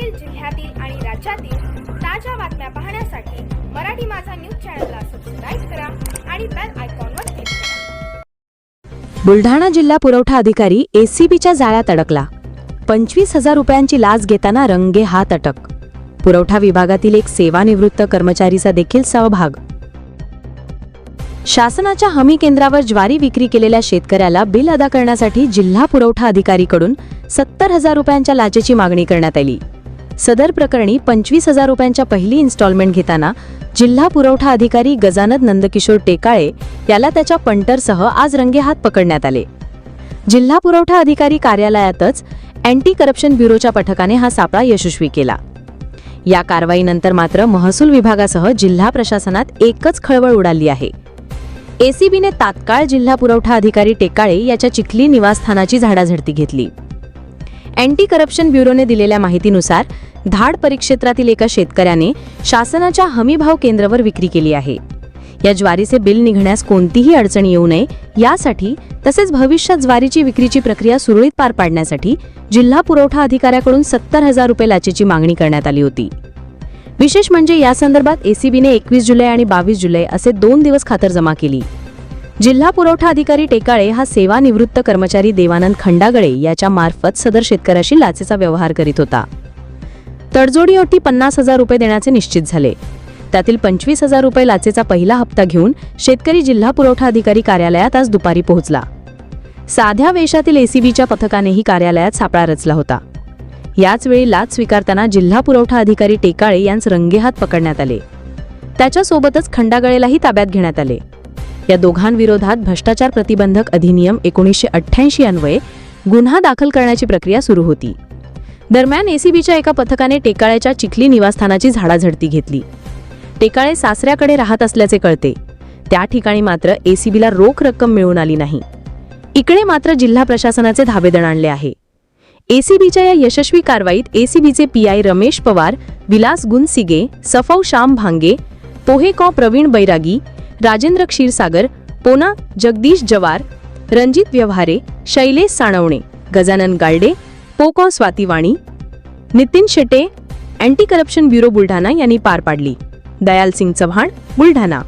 देशातील जिल्ह्यातील आणि राज्यातील ताज्या बातम्या पाहण्यासाठी मराठी माझा न्यूज चॅनलला सबस्क्राईब करा आणि बेल आयकॉनवर क्लिक करा. बुलढाणा जिल्हा पुरवठा अधिकारी एसीबीच्या जाळ्यात अडकला. पंचवीस हजार रुपयांची लाच घेताना रंगे हात अटक. पुरवठा विभागातील एक सेवानिवृत्त कर्मचारीचा देखील सहभाग. शासनाच्या हमी केंद्रावर ज्वारी विक्री केलेल्या शेतकऱ्याला बिल अदा करण्यासाठी जिल्हा पुरवठा अधिकारीकडून सत्तर हजार रुपयांच्या लाचेची मागणी करण्यात आली. सदर प्रकरणी पंचवीस हजार रुपयांच्या पहिली इन्स्टॉलमेंट घेताना जिल्हा पुरवठा अधिकारी गजानद नंदकिशोर टेकाळे याला त्याच्या पंटरसह आज रंगेहात पकडण्यात आले. जिल्हा पुरवठा अधिकारी कार्यालयातच अँटी करप्शन ब्युरोच्या पथकाने हा सापळा यशस्वी केला. या कारवाईनंतर मात्र महसूल विभागासह जिल्हा प्रशासनात एकच खळबळ उडाली आहे. एसीबीने तात्काळ जिल्हा पुरवठा अधिकारी टेकाळे याच्या चिखली निवासस्थानाची झाडाझडती घेतली. अँटी करप्शन ब्युरोने दिलेल्या माहितीनुसार धाड परिक्षेत्रातील एका शेतकऱ्याने शासनाच्या हमीभाव केंद्रावर विक्री केली आहे. या ज्वारीचे बिल निघण्यास कोणतीही अडचण येऊ नये यासाठी तसेच भविष्यात ज्वारीची विक्रीची प्रक्रिया सुरळीत पार पाडण्यासाठी जिल्हा पुरवठा अधिकाऱ्याकडून सत्तर हजार रुपये लाचेची मागणी करण्यात आली होती. विशेष म्हणजे या संदर्भात एसीबीने एकवीस जुलै आणि बावीस जुलै असे दोन दिवस खातरजमा केली. जिल्हा पुरवठा अधिकारी टेकाळे हा सेवानिवृत्त कर्मचारी देवानंद खंडागळे याच्या मार्फत सदर शेतकऱ्याशी लाचेचा व्यवहार करीत होता. तडजोडीअटी पन्नास हजार रुपये देण्याचे निश्चित झाले. त्यातील पंचवीस हजार रुपये लाचेचा पहिला हप्ता घेऊन शेतकरी जिल्हा पुरवठा अधिकारी कार्यालयात आज दुपारी पोहोचला. साध्या वेशातील एसीबीच्या पथकानेही कार्यालयात सापळा रचला होता. याचवेळी लाच स्वीकारताना जिल्हा पुरवठा अधिकारी टेकाळे यांस रंगेहात पकडण्यात आले. त्याच्यासोबतच खंडागळेलाही ताब्यात घेण्यात आले. या दोघांविरोधात भ्रष्टाचार प्रतिबंधक अधिनियम एकोणीसशे अठ्ठ्याऐंशी अन्वये गुन्हा दाखल करण्याची प्रक्रिया सुरू होती. दरम्यान एसीबीच्या एका पथकाने टेकाळ्याच्या चिखली निवासस्थानाची झाडाझडती घेतली. टेकाळे सासऱ्याकडे राहत असल्याचे कळते. त्या ठिकाणी मात्र एसीबीला रोख रक्कम मिळून आली नाही. इकडे मात्र जिल्हा प्रशासनाचे धाबेदण आणले आहे. एसीबीच्या या यशस्वी कारवाईत एसीबीचे पीआय रमेश पवार विलास गुनसिगे सफौ श्याम भांगे पोहेकॉ प्रवीण बैरागी राजेंद्र क्षीरसागर पोना जगदीश जवार रणजित व्यवहारे शैलेश साणवणे गजानन गालडे पोकॉ स्वातीवाणी Nitin Shete anti corruption bureau Buldhana यांनी पार पाडली. दयाल सिंग चव्हाण बुलढाणा.